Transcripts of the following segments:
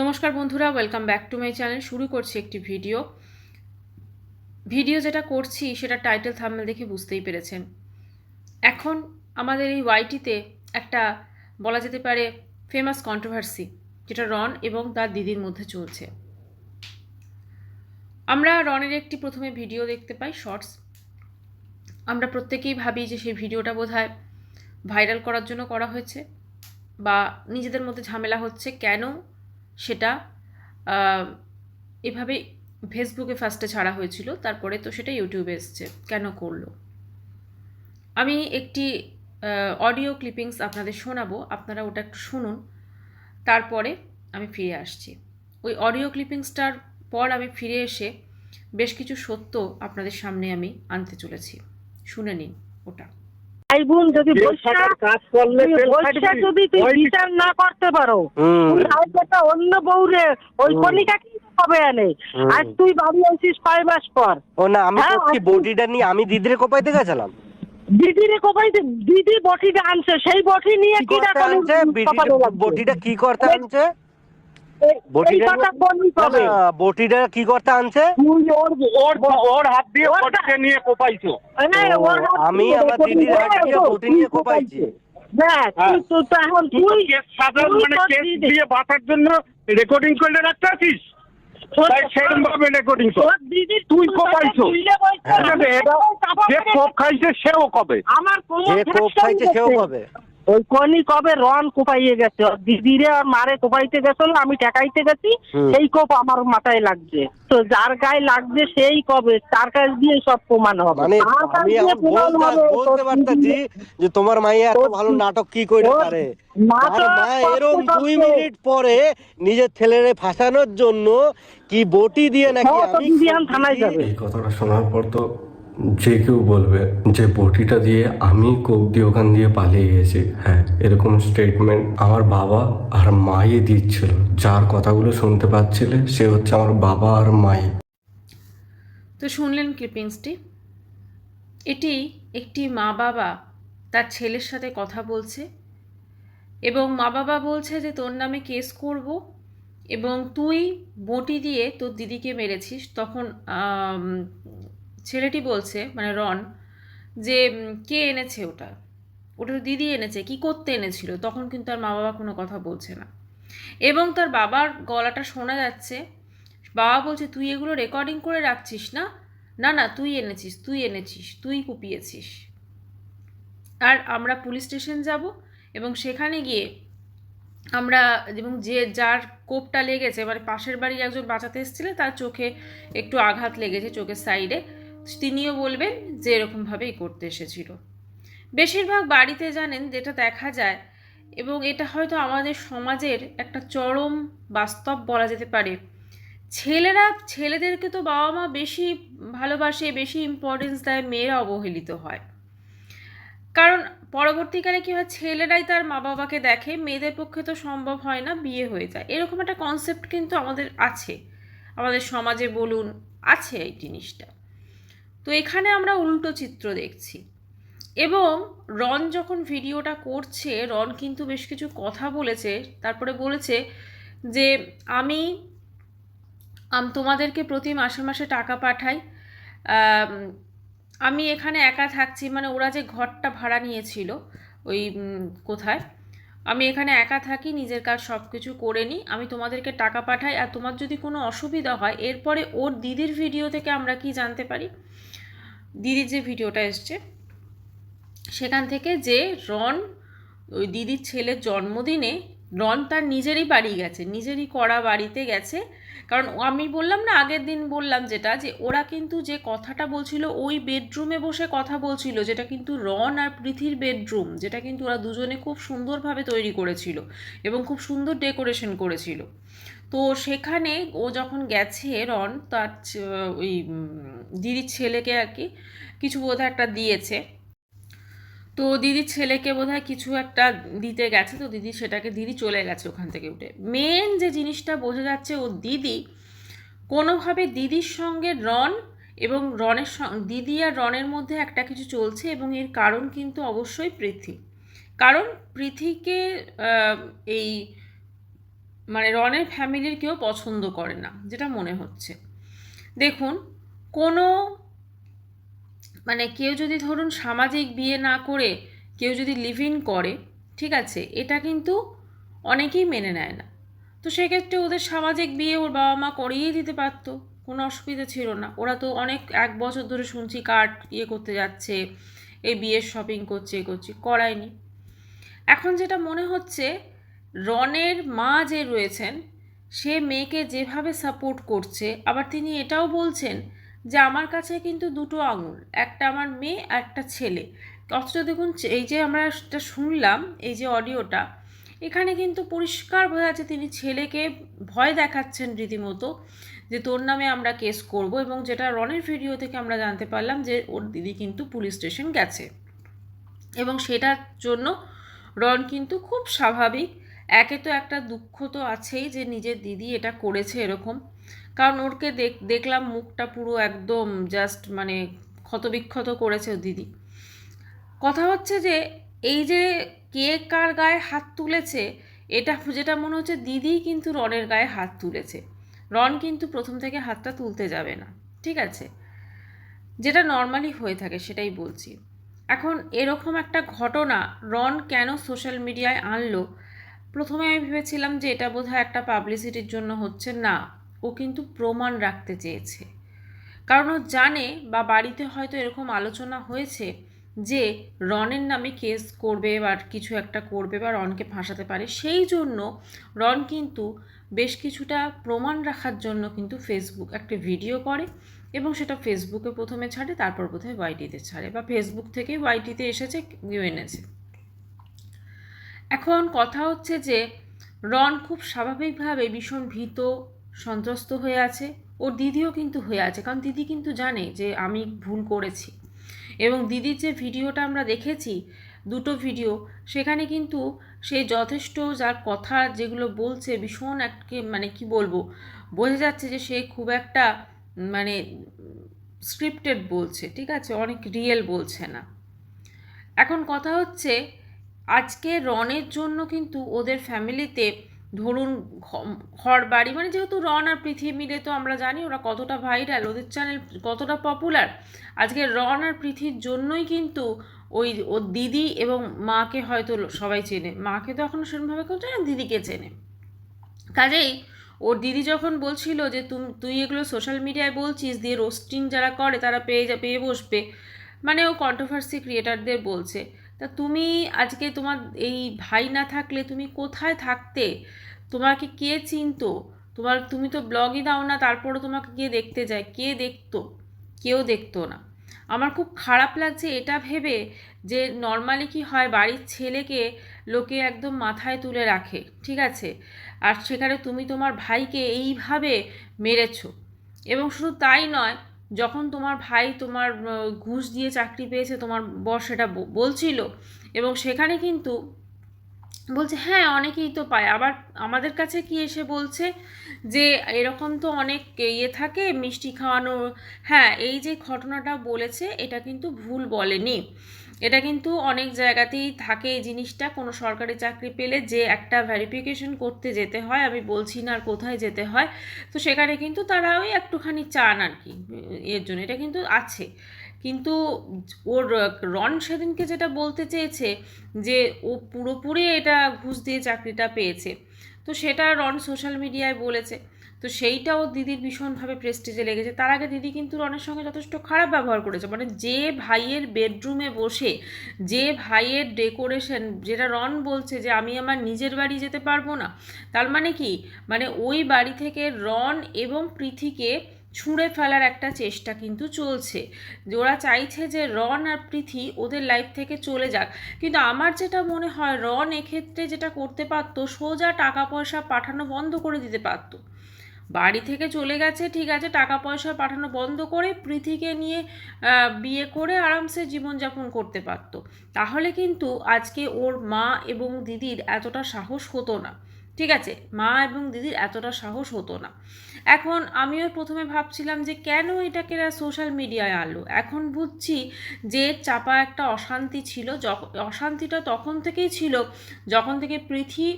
নমস্কার বন্ধুরা welcome back to my channel শুরু করছি একটি ভিডিও ভিডিও যেটা করছি সেটা টাইটেল থাম্বনেল দেখে বুঝতেই পেরেছেন। এখন আমাদের এই ওয়াইটিতে একটা বলা যেতে পারে ফেমাস কন্ট্রোভার্সি যেটা রন এবং তার দিদির মধ্যে চলছে। আমরা রনের একটি প্রথমে ভিডিও দেখতে পাই শর্টস আমরা প্রত্যেকেই ভাবি যে সেই ভিডিওটা বোধহয় ভাইরাল করার জন্য করা হয়েছে, বা নিজেদের মধ্যে ঝামেলা হচ্ছে। কেন সেটা এভাবে ফেসবুকে ফার্স্টে ছাড়া হয়েছিল, তারপরে তো সেটা ইউটিউবে এসছে, কেন করল? আমি একটি অডিও ক্লিপিংস আপনাদের শোনাবো, আপনারা ওটা একটু শুনুন, তারপরে আমি ফিরে আসছি। ওই অডিও ক্লিপিংসটার পর আমি ফিরে এসে বেশ কিছু সত্য আপনাদের সামনে আমি আনতে চলেছি। শুনে নিন ওটা। ভাই বোন যদি বৈশা যদি তুই বিচার না করতে পারো। একটা অন্য বউরে ওই হুম। কনিকা কি হবে আনে। আজ তুই বাড়ি আসিস ছয় মাস পর? ও না আমি হ্যাঁ, কি বডিটা নিয়ে আমি দিদিরে কোপাইতে গেছিলাম। দিদিরে কোপাই দিদি বটিটা আনছে সেই বটি নিয়ে কি বডিটা কি করতে আনছে? বটিটা কবে কি করতে আনছে? আমি আমার দিদির হাত বটি নিয়ে কোপাইছি। সাজার তুই মানে রেকর্ডিং রাখতে আছিস তাই রেকর্ডিং কোপাইছো। হ্যাঁ। যে কোপ খাইছে সেও কবে? যে কোপ খাইছে সেও হয়েছে। ওই কনি কবে রন কোপাইয়ে গেছে? দিদিরে আর মারে কোপাইতে গেছিল আমি ঠেকাইতে গেছি। সেই কোপ আমার মাথায় লাগছে। তো যার গায়ে লাগছে সেই কবে? তার কাছ দিয়ে সব প্রমাণ হবে। মানে বলতে পারতাছি যে তোমার মাইয়া এত ভালো নাটক কি করে পারে? নাটক মা করতে দুই মিনিট পরে নিজের ছেলেরে ফাঁসানোর জন্য কি বটি দিয়ে নাকি হ্যাঁ, আমি থানায় যাবে। এই কথাটা শোনার পর তো যে কেউ বলবে যে বটিটা দিয়ে আমি কোক দিয়ে ওখান দিয়ে পালিয়ে গেছি। হ্যাঁ এরকম স্টেটমেন্ট আমার বাবা আর মাই দিচ্ছিল। যার কথাগুলো শুনতে পাচ্ছিলে, সে হচ্ছে আমার বাবা আর মাই। তো শুনলেন ক্লিপিংসটি এটি একটি মা বাবা তার ছেলের সাথে কথা বলছে এবং মা বাবা বলছে যে, তোর নামে কেস করব এবং তুই বটি দিয়ে তোর দিদিকে মেরেছিস। তখন ছেলেটি বলছে মানে রন, যে কে এনেছে ওটা? ওটা দিদি এনেছে, কি করতে এনেছিল? তখন কিন্তু আর মা বাবা কোনো কথা বলছে না। এবং তার বাবার গলাটা শোনা যাচ্ছে, বাবা বলছে, তুই এগুলো রেকর্ডিং করে রাখছিস না? না না, তুই এনেছিস তুই এনেছিস, তুই কুপিয়েছিস। আর আমরা পুলিশ স্টেশন যাব এবং সেখানে গিয়ে আমরা, এবং যে যার কোপটা লেগেছে মানে পাশের বাড়ি একজন বাঁচাতে এসেছিলেন তার চোখে একটু আঘাত লেগেছে, চোখের সাইডে তিনিও বলবেন যে এরকমভাবেই করতে এসেছিল। বেশিরভাগ বাড়িতে জানেন যেটা দেখা যায় এবং এটা হয়তো আমাদের সমাজের একটা চরম বাস্তব বলা যেতে পারে। ছেলেরা, ছেলেদেরকে তো বাবা মা বেশি ভালোবাসে, বেশি ইম্পর্টেন্স দেয়, মেয়েরা অবহেলিত হয়। কারণ পরবর্তীকালে কী হয়, ছেলেরাই তার মা বাবাকে দেখে, মেয়েদের পক্ষে তো সম্ভব হয় না, বিয়ে হয়ে যায়। এরকম একটা কনসেপ্ট কিন্তু আমাদের আছে। আমাদের সমাজে বলুন, আছে এই জিনিসটা। তো এখানে আমরা উল্টো চিত্র দেখছি। এবং রন যখন ভিডিওটা করছে, রন কিন্তু বেশ কিছু কথা বলেছে। তারপরে বলেছে যে, আমি তোমাদেরকে প্রতি মাসে মাসে টাকা পাঠাই। আমি এখানে একা থাকছি। মানে ওরা যে ঘরটা ভাড়া নিয়েছিল, ওই কোথায়? আমি এখানে একা থাকি, নিজের কাজ সব কিছু করে নিই। আমি তোমাদেরকে টাকা পাঠাই। আর তোমার যদি কোনো অসুবিধা হয়, এরপরে ওর দিদির ভিডিও থেকে আমরা কি জানতে পারি? দিদির যে ভিডিওটা এসছে, সেখান থেকে যে রন ওই দিদির ছেলের জন্মদিনে রন তার নিজেরই বাড়ি গেছে, নিজেরই করা বাড়িতে গেছে। কারণ আমি বললাম না, আগের দিন বললাম যেটা, যে ওরা কিন্তু যে কথাটা বলছিল, ওই বেডরুমে বসে কথা বলছিল, যেটা কিন্তু রন আর পৃথির বেডরুম, যেটা কিন্তু ওরা দুজনে খুব সুন্দরভাবে তৈরি করেছিল এবং খুব সুন্দর ডেকোরেশন করেছিল। তো সেখানে ও যখন গেছে রন, তার ওই দিদির ছেলেকে আর কি, কিছু বোধহয় একটা দিয়েছে। তো দিদির ছেলেকে বোধহয় কিছু একটা দিতে গেছে, তো দিদি সেটাকে, দিদি চলে গেছে ওখান থেকে উঠে। মেন যে জিনিসটা বোঝা যাচ্ছে ও দিদি, কোনোভাবে দিদির সঙ্গে রন এবং রনের দিদি আর রনের মধ্যে একটা কিছু চলছে এবং এর কারণ কিন্তু অবশ্যই পৃথি। কারণ পৃথিকে এই মানে রনের ফ্যামিলির কেউ পছন্দ করে না, যেটা মনে হচ্ছে। দেখুন, কোনো মানে কেউ যদি ধরুন সামাজিক বিয়ে না করে কেউ যদি লিভ ইন করে, ঠিক আছে, এটা কিন্তু অনেকেই মেনে নেয় না। তো সেক্ষেত্রে ওদের সামাজিক বিয়ে ওর বাবা মা করিয়েই দিতে পারতো, কোনো অসুবিধা ছিল না। ওরা তো অনেক, এক বছর ধরে শুনছি কার্ড ইয়ে করতে যাচ্ছে, এই বিয়ের শপিং করছে, এ করছে, করায়নি। এখন যেটা মনে হচ্ছে রনের মা যে রয়েছেন, সে মেয়েকে যেভাবে সাপোর্ট করছে, আবার তিনি এটাও বলছেন যে আমার কাছে কিন্তু দুটো আঙুল, একটা আমার মেয়ে একটা ছেলে। অথচ দেখুন, এই যে আমরা এটা শুনলাম, এই যে অডিওটা, এখানে কিন্তু পরিষ্কার বোঝা যাচ্ছে তিনি ছেলেকে ভয় দেখাচ্ছেন রীতিমতো যে তোর নামে আমরা কেস করব এবং যেটা রনের ভিডিও থেকে আমরা জানতে পারলাম যে ওর দিদি কিন্তু পুলিশ স্টেশন গেছে। এবং সেটার জন্য রন কিন্তু খুব স্বাভাবিক একে তো একটা দুঃখ তো আছেই যে নিজের দিদি এটা করেছে এরকম। কারণ ওরকে দেখ, দেখলাম মুখটা পুরো একদম জাস্ট মানে ক্ষতবিক্ষত করেছে ওর দিদি। কথা হচ্ছে যে এই যে কে কার গায়ে হাত তুলেছে, এটা যেটা মনে হচ্ছে দিদিই কিন্তু রনের গায়ে হাত তুলেছে। রন কিন্তু প্রথম থেকে হাতটা তুলতে যাবে না, ঠিক আছে? যেটা নর্মালি হয়ে থাকে সেটাই বলছি। এখন এরকম একটা ঘটনা রন কেন সোশ্যাল মিডিয়ায় আনলো প্রথমে আমি ভেবেছিলাম যে এটা বোধহয় একটা পাবলিসিটির জন্য হচ্ছে না। ও কিন্তু প্রমাণ রাখতে চেয়েছে। কারণ ও জানে বা বাড়িতে হয়তো এরকম আলোচনা হয়েছে যে রনের নামে কেস করবে বা কিছু একটা করবে বা রনকে ফাঁসাতে পারে। সেই জন্য রন কিন্তু বেশ কিছুটা প্রমাণ রাখার জন্য কিন্তু ফেসবুক একটা ভিডিও করে এবং সেটা ফেসবুকে প্রথমে ছাড়ে, তারপর বোধহয় ওয়াইটিতে ছাড়ে বা ফেসবুক থেকেই ওয়াইটিতে এসেছে এনেছে। এখন কথা হচ্ছে যে, রন খুব স্বাভাবিকভাবে ভীষণ ভীত, সন্ত্রস্ত হয়ে আছে। ওর দিদিও কিন্তু হয়ে আছে, কারণ দিদি কিন্তু জানে যে আমি ভুল করেছি। এবং দিদির যে ভিডিওটা আমরা দেখেছি, দুটো ভিডিও, সেখানে কিন্তু সে যথেষ্ট যার কথা যেগুলো বলছে ভীষণ এককে মানে কি বলব, বোঝা যাচ্ছে যে সে খুব একটা মানে স্ক্রিপ্টেড বলছে, ঠিক আছে? অনেক রিয়েল বলছে না। এখন কথা হচ্ছে আজকে রনের জন্য কিন্তু ওদের ফ্যামিলিতে ধরুন ঘর বাড়ি মানে যেহেতু রন আর পৃথিবী মিলে তো আমরা জানি ওরা কতটা ভাইরাল ওদের চ্যানেল কতটা পপুলার আজকে রন আর পৃথির জন্যই কিন্তু ওই ওর দিদি এবং মাকে হয়তো সবাই চেনে। মাকে তো এখনও সেরকমভাবে কেউ চেনে দিদিকে চেনে। কাজেই ওর দিদি যখন বলছিল যে তুম, তুই এগুলো সোশ্যাল মিডিয়ায় বলছিস, দিয়ে রোস্টিং যারা করে তারা পেয়ে যা, পেয়ে বসবে মানে ও কন্ট্রোভার্সি ক্রিয়েটারদের বলছে। তা তুমি আজকে তোমার এই ভাই না থাকলে তুমি কোথায় থাকতে? তোমাকে কে চিনতো? তোমার, তুমি তো ব্লগই দাও না, তারপরও তোমাকে গিয়ে দেখতে যায়? কে দেখতো? কেউ দেখতো না। আমার খুব খারাপ লাগছে এটা ভেবে যে নর্মালি কি হয়, বাড়ির ছেলেকে লোকে একদম মাথায় তুলে রাখে, ঠিক আছে? আর সেখানে তুমি তোমার ভাইকে এইভাবে মেরেছো। এবং শুধু তাই নয় যখন তোমার ভাই তোমার ঘুষ দিয়ে চাকরি পেয়েছে, তোমার বর সেটা বলছিল এবং সেখানে কিন্তু বলছে হ্যাঁ অনেকেই তো পায়। আবার আমাদের কাছে কি এসে বলছে যে, এরকম তো অনেক ইয়ে থাকে, মিষ্টি খাওয়ানো হ্যাঁ এই যে ঘটনাটা বলেছে, এটা কিন্তু ভুল বলেনি। এটা কিন্তু অনেক জায়গাতেই থাকে এই জিনিসটা। কোনো সরকারি চাকরি পেলে যে একটা ভেরিফিকেশন করতে যেতে হয়, আমি বলছি না আর কোথায় যেতে হয়, তো সেখানে কিন্তু তারা ওই একটুখানি চান আর কি, এর জন্য। এটা কিন্তু আছে। কিন্তু ওর রন সেদিনকে যেটা বলতে চেয়েছে যে ও পুরোপুরি এটা ঘুষ দিয়ে চাকরিটা পেয়েছে, তো সেটা রন সোশ্যাল মিডিয়ায় বলেছে। তো সেইটাও দিদির ভীষণভাবে প্রেস্টিজে লেগেছে। তার আগে দিদি কিন্তু রনের সঙ্গে যথেষ্ট খারাপ ব্যবহার করেছে। মানে যে ভাইয়ের বেডরুমে বসে, যে ভাইয়ের ডেকোরেশন যেটা রন বলছে যে আমি আমার নিজের বাড়ি যেতে পারব না, তার মানে কি? মানে ওই বাড়ি থেকে রন এবং পৃথিকে ছুঁড়ে ফেলার একটা চেষ্টা কিন্তু চলছে। যে ওরা চাইছে যে রন আর পৃথি ওদের লাইফ থেকে চলে যাক। কিন্তু আমার যেটা মনে হয়, রন এক্ষেত্রে যেটা করতে পারতো, সোজা টাকা পয়সা পাঠানো বন্ধ করে দিতে পারতো। বাড়ি থেকে চলে গেছে, ঠিক আছে টাকা পয়সা পাঠানো বন্ধ করে পৃথিকে নিয়ে বিয়ে করে আরামসে জীবনযাপন করতে পারতো। তাহলে কিন্তু আজকে ওর মা এবং দিদির এতটা সাহস হতো না, ঠিক আছে? মা এবং দিদির এতটা সাহস হতো না। এখন আমিও প্রথমে ভাবছিলাম যে কেন এটাকে সোশ্যাল মিডিয়ায় আনলো? এখন বুঝছি যে চাপা একটা অশান্তি ছিল অশান্তিটা তখন থেকেই ছিল, যখন থেকে পৃথি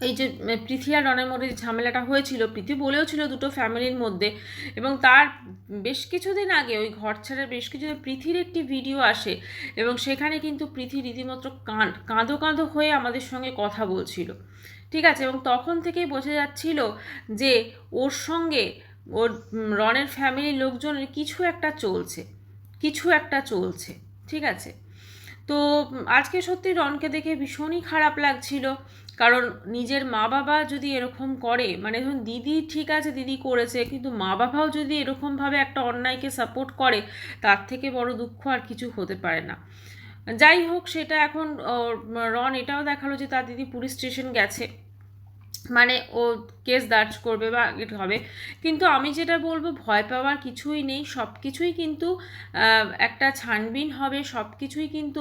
এই যে পৃথি আর রনের মধ্যে যে ঝামেলাটা হয়েছিল পৃথি বলেও ছিল দুটো ফ্যামিলির মধ্যে এবং তার বেশ কিছুদিন আগে ওই ঘর ছাড়ার বেশ কিছুদিন পৃথির একটি ভিডিও আসে এবং সেখানে কিন্তু পৃথি রীতিমতো কান কাঁদো কাঁদো হয়ে আমাদের সঙ্গে কথা বলছিল। ঠিক আছে? এবং তখন থেকেই বোঝা যাচ্ছিল যে ওর সঙ্গে ওর রনের ফ্যামিলির লোকজনের কিছু একটা চলছে, কিছু একটা চলছে। ঠিক আছে? তো আজকে সত্যি রনকে দেখে ভীষণই খারাপ লাগছিল। কারণ নিজের মা বাবা যদি এরকম করে মানে ধরুন দিদি ঠিক আছে, দিদি করেছে, কিন্তু মা বাবাও যদি এরকমভাবে একটা অন্যায়কে সাপোর্ট করে, তার থেকে বড় দুঃখ আর কিছু হতে পারে না। যাই হোক, সেটা এখন রন এটাও দেখাল যে তার দিদি পুলিশ স্টেশন গেছে। মানে ও কেস দার্জ করবে বা হবে। কিন্তু আমি যেটা বলব, ভয় পাওয়ার কিছুই নেই। সব কিছুই কিন্তু একটা ছানবিন হবে। সব কিছুই কিন্তু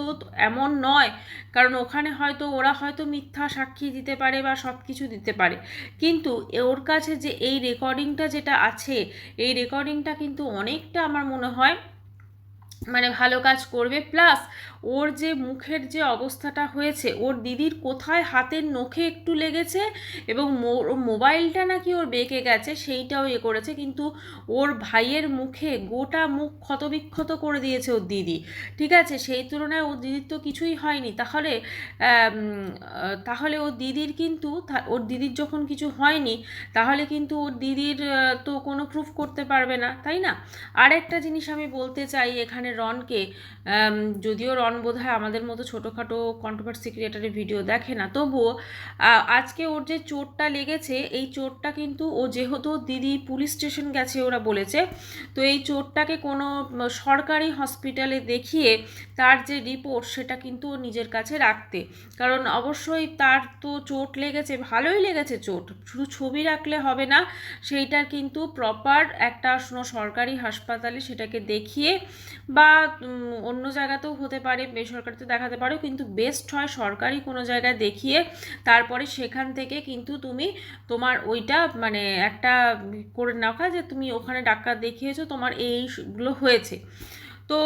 এমন নয়, কারণ ওখানে হয়তো ওরা হয়তো মিথ্যা সাক্ষী দিতে পারে বা সব কিছু দিতে পারে। কিন্তু ওর কাছে যে এই রেকর্ডিংটা যেটা আছে, এই রেকর্ডিংটা কিন্তু অনেকটা আমার মনে হয় মানে ভালো কাজ করবে। প্লাস ওর যে মুখের যে অবস্থাটা হয়েছে, ওর দিদির কোথায় হাতের নখে একটু লেগেছে এবং মোবাইলটা নাকি ওর বেঁকে গেছে সেইটাও এ করেছে, কিন্তু ওর ভাইয়ের মুখে গোটা মুখ ক্ষতবিক্ষত করে দিয়েছে ওর দিদি। ঠিক আছে? সেই তুলনায় ওর দিদির তো কিছুই হয়নি। তাহলে তাহলে ওর দিদির কিন্তু ওর দিদির যখন কিছু হয়নি, তাহলে কিন্তু ওর দিদির তো কোনো প্রুফ করতে পারবে না, তাই না? আর একটা জিনিস আমি বলতে চাই এখানে রনকে যদিও রন বোধহয় আমাদের মতো ছোটোখাটো কন্ট্রোভার্সি ক্রিয়েটারের ভিডিও দেখে না। তবুও আজকে ওর যে চোটটা লেগেছে, এই চোটটা কিন্তু ও যেহেতু দিদি পুলিশ স্টেশন গেছে ওরা বলেছে, তো এই চোটটাকে কোনো সরকারি হসপিটালে দেখিয়ে তার যে রিপোর্ট সেটা কিন্তু ও নিজের কাছে রাখতে। কারণ অবশ্যই তার তো চোট লেগেছে, ভালোই লেগেছে চোট, শুধু ছবি রাখলে হবে না, সেইটার কিন্তু প্রপার একটা সরকারি হাসপাতালে সেটাকে দেখিয়ে বা অন্য জায়গাতেও হতে পারে। বেসরকারিতে দেখাতে পারো, কিন্তু বেস্ট হয় সরকারি কোনো জায়গায় দেখিয়ে তারপরে সেখান থেকে কিন্তু তুমি তোমার ওইটা মানে একটা করে রাখা যে তুমি ওখানে ডাক্তার দেখিয়েছো, তোমার এইগুলো হয়েছে। তো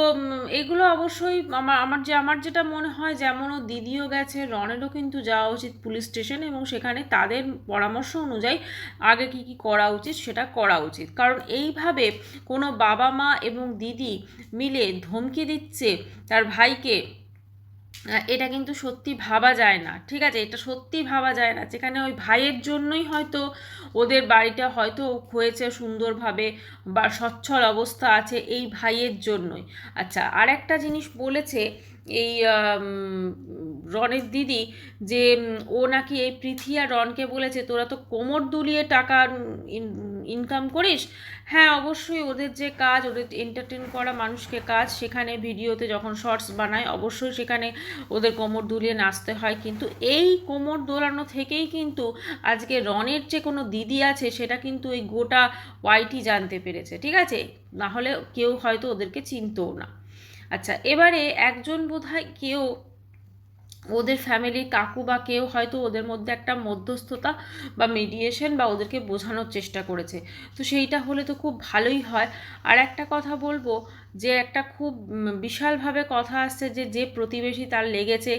এগুলো অবশ্যই আমার আমার যে, আমার যেটা মনে হয় যেমন ও দিদিও গেছে, রনেরও কিন্তু যাওয়া উচিত পুলিশ স্টেশন এবং সেখানে তাদের পরামর্শ অনুযায়ী আগে কি কি করা উচিত সেটা করা উচিত। কারণ এইভাবে কোনো বাবা মা এবং দিদি মিলে ধমকি দিচ্ছে তার ভাইকে এটা কিন্তু সত্যি ভাবা যায় না, ঠিক আছে? এটা সত্যি ভাবা যায় না। যেখানে ওই ভাইয়ের জন্যই হয়তো ওদের বাড়িটা হয়তো হয়েছে সুন্দরভাবে বা সচ্ছল অবস্থা আছে এই ভাইয়ের জন্যই। আচ্ছা আর একটা জিনিস বলেছে এই রনের দিদি যে ও নাকি এই পৃথি আর রনকে বলেছে, তোরা তো কোমর দুলিয়ে টাকা ইনকাম করিস? হ্যাঁ অবশ্যই ওদের যে কাজ, ওদের এন্টারটেন করা মানুষকে কাজ, সেখানে ভিডিওতে যখন শর্টস বানায়, অবশ্যই সেখানে ওদের কোমর দুলিয়ে নাচতে হয়। কিন্তু এই কোমর দোলানো থেকেই কিন্তু আজকে রনের যে কোনো দিদি আছে, সেটা কিন্তু এই গোটা ওয়াইটি জানতে পেরেছে। ঠিক আছে? না হলে কেউ হয়তো ওদেরকে চিনতও না। আচ্ছা এবারে একজন বোধহয় কেউ ওদের ফ্যামিলির কাকু বা কেউ হয়তো ওদের মধ্যে একটা মধ্যস্থতা বা মিডিয়েশন বা ওদেরকে বোঝানোর চেষ্টা করেছে। তো সেইটা হলে তো খুব ভালোই হয়। আর একটা কথা বলব যে একটা খুব বিশালভাবে কথা আসছে যে যে প্রতিবেশী তার লেগেছে।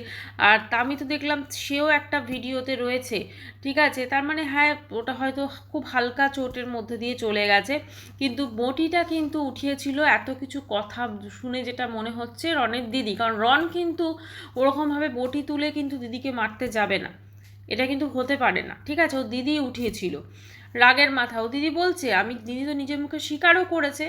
আর আমি তো দেখলাম সেও একটা ভিডিওতে রয়েছে, ঠিক আছে? তার মানে হ্যাঁ ওটা হয়তো খুব হালকা চোটের মধ্যে দিয়ে চলে গেছে। কিন্তু বটিটা কিন্তু উঠিয়েছিল এত কিছু কথা শুনে যেটা মনে হচ্ছে রনের দিদি। কারণ রন কিন্তু ওরকমভাবে বটি তুলে কিন্তু দিদিকে মারতে যাবে না। এটা কিন্তু হতে পারে না, ঠিক আছে? ও দিদি উঠিয়েছিল। রাগের মাথা। ও দিদি বলছে, আমি, দিদি তো নিজের মুখে স্বীকারও করেছে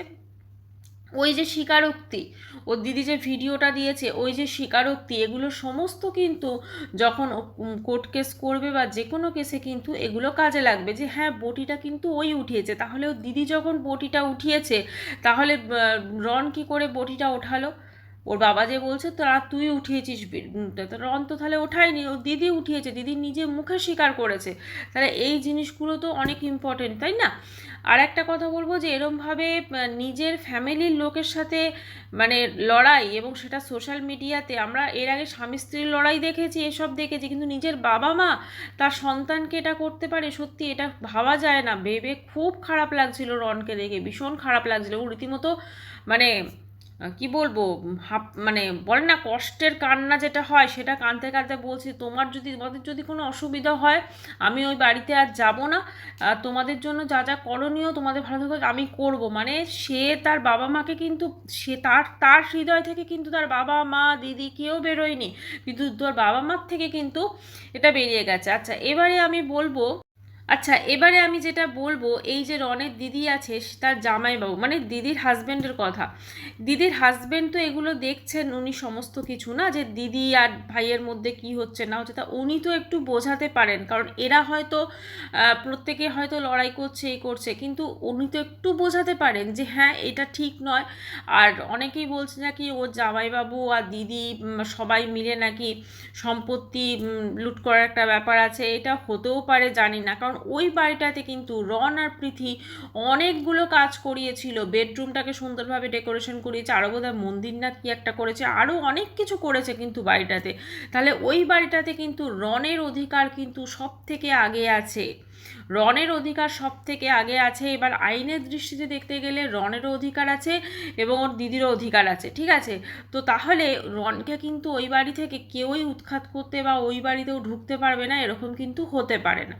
ওই যে স্বীকারোক্তি, ও দিদি যে ভিডিওটা দিয়েছে, ওই যে স্বীকারোক্তি, এগুলো সমস্ত কিন্তু যখন কোর্ট কেস করবে বা যে কোনো কেসে কিন্তু এগুলো কাজে লাগবে যে হ্যাঁ বটিটা কিন্তু ওই উঠিয়েছে। তাহলে ও দিদি যখন বটিটা উঠিয়েছে, তাহলে রন কি করে বটিটা ওঠালো? ওর বাবা যে বলছে তোরা তুই উঠিয়েছিস বি- উম, তা রন তো তাহলে ওঠায়নি। ওর দিদি উঠিয়েছে দিদি নিজে মুখে স্বীকার করেছে। তাহলে এই জিনিসগুলো তো অনেক ইম্পর্টেন্ট তাই না? আর একটা কথা বলব যে এরমভাবে নিজের ফ্যামিলির লোকের সাথে মানে লড়াই এবং সেটা সোশ্যাল মিডিয়াতে আমরা এর আগে স্বামী স্ত্রীর লড়াই দেখেছি এসব দেখেছি কিন্তু নিজের বাবা মা তার সন্তানকে এটা করতে পারে সত্যি এটা ভাবা যায় না। ভেবে খুব খারাপ লাগছিল রনকে দেখে ভীষণ খারাপ লাগছিল। ও রীতিমতো মানে কি বলব? হাপ মানে বলে না, কষ্টের কান্না যেটা হয়, সেটা কাঁদতে কাঁদতে বলছি, তোমার যদি, তোমাদের যদি কোনো অসুবিধা হয়, আমি ওই বাড়িতে আর যাব না। তোমাদের জন্য যা যা করণীয়, তোমাদের ভালো থাকবে আমি করব। মানে সে তার বাবা মাকে কিন্তু, সে তার তার হৃদয় থেকে কিন্তু তার বাবা মা, দিদি কেউ বেরোয়নি। কিন্তু তোর বাবা মার থেকে কিন্তু এটা বেরিয়ে গেছে। আচ্ছা এবারে আমি বলব আচ্ছা এবারে আমি যেটা বলব, এই যে রনের দিদি আছে তার জামাইবাবু মানে দিদির হাজব্যান্ডের কথা। দিদির হাজব্যান্ড তো এগুলো দেখছেন, উনি সমস্ত কিছু না? যে দিদি আর ভাইয়ের মধ্যে কি হচ্ছে, না হচ্ছে, তা উনি তো একটু বোঝাতে পারেন। কারণ এরা হয়তো প্রত্যেকে হয়তো লড়াই করছে, এই করছে, কিন্তু উনি তো একটু বোঝাতে পারেন যে হ্যাঁ এটা ঠিক নয়। আর অনেকেই বলছে নাকি ওর জামাইবাবু আর দিদি সবাই মিলে নাকি সম্পত্তি লুট করার একটা ব্যাপার আছে, এটা হতেও পারে, জানি না। কারণ ওই বাড়িটাতে কিন্তু রন আর প্রীতি অনেকগুলো কাজ করিয়েছিল। বেডরুমটাকে সুন্দরভাবে ডেকোরেশন করিয়েছে আরও বোধহয় মন্দির না কি একটা করেছে আরও অনেক কিছু করেছে কিন্তু বাড়িটাতে। তাহলে ওই বাড়িটাতে কিন্তু রনের অধিকার কিন্তু সব থেকে আগে আছে। রনের অধিকার সব থেকে আগে আছে। এবার আইনের দৃষ্টিতে দেখতে গেলে রনেরও অধিকার আছে এবং ওর দিদিরও অধিকার আছে, ঠিক আছে? তো তাহলে রনকে কিন্তু ওই বাড়ি থেকে কেউই উৎখাত করতে বা ওই বাড়িতেও ঢুকতে পারবে না, এরকম কিন্তু হতে পারে না।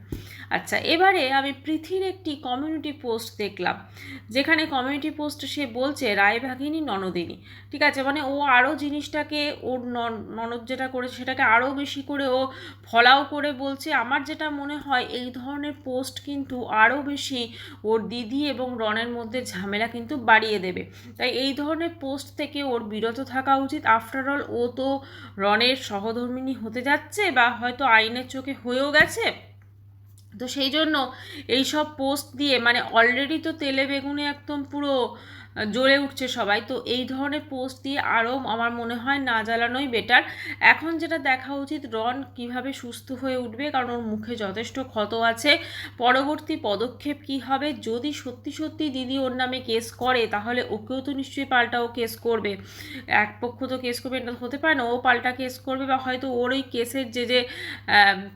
আচ্ছা এবারে আমি পৃথির একটি কমিউনিটি পোস্ট দেখলাম, যেখানে কমিউনিটি পোস্ট সে বলছে রায়ভাগিনী ননদিনী। ঠিক আছে? মানে ও আরও জিনিসটাকে, ওর নন- ননদ যেটা করেছে সেটাকে আরও বেশি করে ও ফলাও করে বলছে। আমার যেটা মনে হয়, এই ধরনের পোস্ট কিন্তু আরও বেশি ওর দিদি এবং রনের মধ্যে ঝামেলা কিন্তু বাড়িয়ে দেবে। তাই এই ধরনের পোস্ট থেকে ওর বিরত থাকা উচিত। আফটার অল ও তো রনের সহধর্মিনী হতে যাচ্ছে বা হয়তো আইনের চোখে হয়েও গেছে। তো সেই জন্য এইসব পোস্ট দিয়ে মানে অলরেডি তো তেলে বেগুনে একদম পুরো জ্বলে উঠছে সবাই। তো এই ধরনের পোস্ট দিয়ে আরও আমার মনে হয় না জ্বালানোই বেটার এখন যেটা দেখা উচিত, রন কীভাবে সুস্থ হয়ে উঠবে, কারণ ওর মুখে যথেষ্ট ক্ষত আছে। পরবর্তী পদক্ষেপ কি হবে? যদি সত্যি সত্যি দিদি ওর নামে কেস করে, তাহলে ওকেও তো নিশ্চয়ই পাল্টা ও কেস করবে। এক পক্ষ তো কেস করবে, এটা হতে পারে না, ও পাল্টা কেস করবে বা হয়তো ওর ওই কেসের যে যে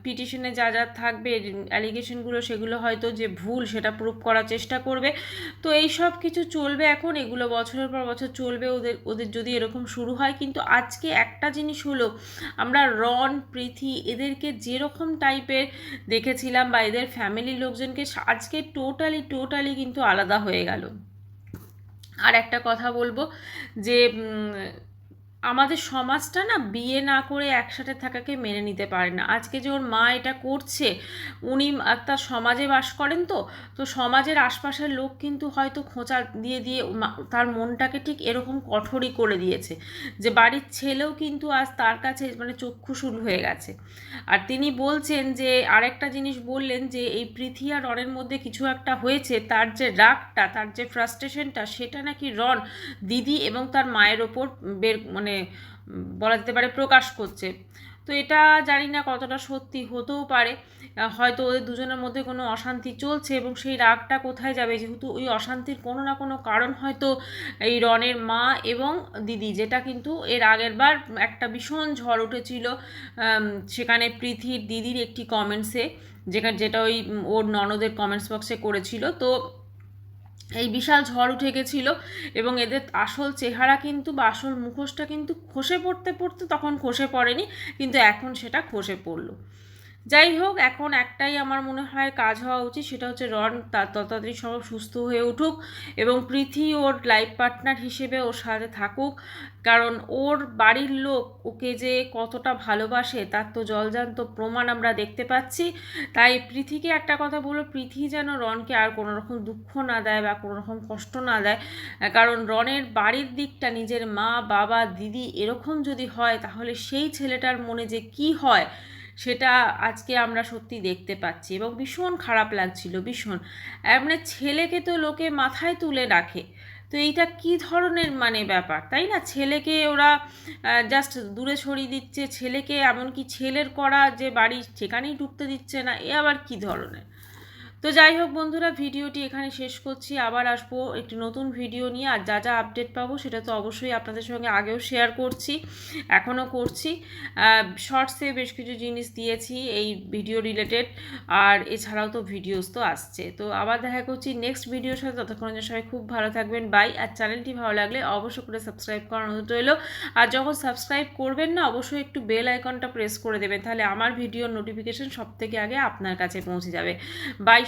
পিটিশনে যা যা থাকবে অ্যালিগেশনগুলো সেগুলো হয়তো যে ভুল, সেটা প্রুভ করার চেষ্টা করবে। তো এই সব কিছু চলবে এখন। এগুলো বছরের পর বছর চলবে, ওদের ওদের যদি এরকম শুরু হয়। কিন্তু আজকে একটা জিনিস হলো, আমরা রন, প্রীতি এদেরকে যেরকম টাইপের দেখেছিলাম বা এদের ফ্যামিলির লোকজনকে, আজকে টোটালি টোটালি কিন্তু আলাদা হয়ে গেল। আর একটা কথা বলব যে আমাদের সমাজটা না বিয়ে না করে একসাথে থাকাকে মেনে নিতে পারে না। আজকে যে ওর মা এটা করছে, উনি একটা সমাজে বাস করেন তো তো সমাজের আশপাশের লোক কিন্তু হয়তো খোঁচা দিয়ে দিয়ে তার মনটাকে ঠিক এরকম কঠোরই করে দিয়েছে যে বাড়ির ছেলেও কিন্তু আজ তার কাছে মানে চক্ষুশূল হয়ে গেছে। আর তিনি বলছেন যে, আরেকটা জিনিস বললেন যে, এই পৃথি আর রনের মধ্যে কিছু একটা হয়েছে, তার যে রাগটা, তার যে ফ্রাস্ট্রেশনটা সেটা নাকি রন দিদি এবং তার মায়ের ওপর বের মানে উম, বলা যেতে পারে প্রকাশ করছে। তো এটা জানি না কতটা সত্যি হতেও পারে। হয়তো ওদের দুজনের মধ্যে কোনো অশান্তি চলছে এবং সেই রাগটা কোথায় যাবে? যেহেতু ওই অশান্তির কোনো না কোনো কারণ হয়তো এই রনের মা এবং দিদি যেটা কিন্তু এর আগের বার একটা ভীষণ ঝড় উঠেছিল। সেখানে পৃথির দিদির একটি কমেন্টসে যেখানে যেটা ওই ওর ননদের কমেন্টস বক্সে করেছিল। তো এই বিশাল ঝড় উঠে গেছিল এবং এদের আসল চেহারা কিন্তু বা আসল মুখোশটা কিন্তু খসে পড়তে পড়তে তখন খসে পড়েনি, কিন্তু এখন সেটা খসে পড়ল। যাই হোক, এখন একটাই আমার মনে হয় কাজ হওয়া উচিত, সেটা হচ্ছে রন তার ততাড়ি সব সুস্থ হয়ে উঠুক এবং পৃথি ওর লাইফ পার্টনার হিসেবে ওর সাথে থাকুক। কারণ ওর বাড়ির লোক ওকে যে কতটা ভালোবাসে, তার তো জলজান্ত প্রমাণ আমরা দেখতে পাচ্ছি। তাই পৃথিকে একটা কথা বলো পৃথি যেন রনকে আর কোনো রকম দুঃখ না দেয় বা কোনো রকম কষ্ট না দেয়। কারণ রনের বাড়ির দিকটা, নিজের মা, বাবা, দিদি এরকম যদি হয়, তাহলে সেই ছেলেটার মনে যে কি হয় সেটা আজকে আমরা সত্যি দেখতে পাচ্ছি এবং ভীষণ খারাপ লাগছিল, ভীষণ। মানে ছেলেকে তো লোকে মাথায় তুলে রাখে। তো এইটা কি ধরনের মানে ব্যাপার? তাই না? ছেলেকে ওরা জাস্ট দূরে সরিয়ে দিচ্ছে, ছেলেকে এমনকি ছেলের করা যে বাড়ি সেখানেই ঢুকতে দিচ্ছে না, এ আবার কি ধরনের? তো যাই হোক বন্ধুরা, ভিডিওটি এখানে শেষ করছি। আবার আসব একটি নতুন ভিডিও নিয়ে। আর যা যা আপডেট পাবো সেটা তো অবশ্যই আপনাদের সঙ্গে আগেও শেয়ার করছি, এখনও করছি। শর্টসে বেশ কিছু জিনিস দিয়েছি এই ভিডিও রিলেটেড আর এছাড়াও তো ভিডিওস তো আসছে। তো আবার দেখা করছি নেক্সট ভিডিওর সাথে। ততক্ষণ সবাই খুব ভালো থাকবেন। বাই আর চ্যানেলটি ভালো লাগলে অবশ্যই করে সাবস্ক্রাইব করার অনুরোধ রইল। আর যখন সাবস্ক্রাইব করবেন না, অবশ্যই একটু বেল আইকনটা প্রেস করে দেবেন। তাহলে আমার ভিডিওর নোটিফিকেশন সব থেকে আগে আপনার কাছে পৌঁছে যাবে। বাই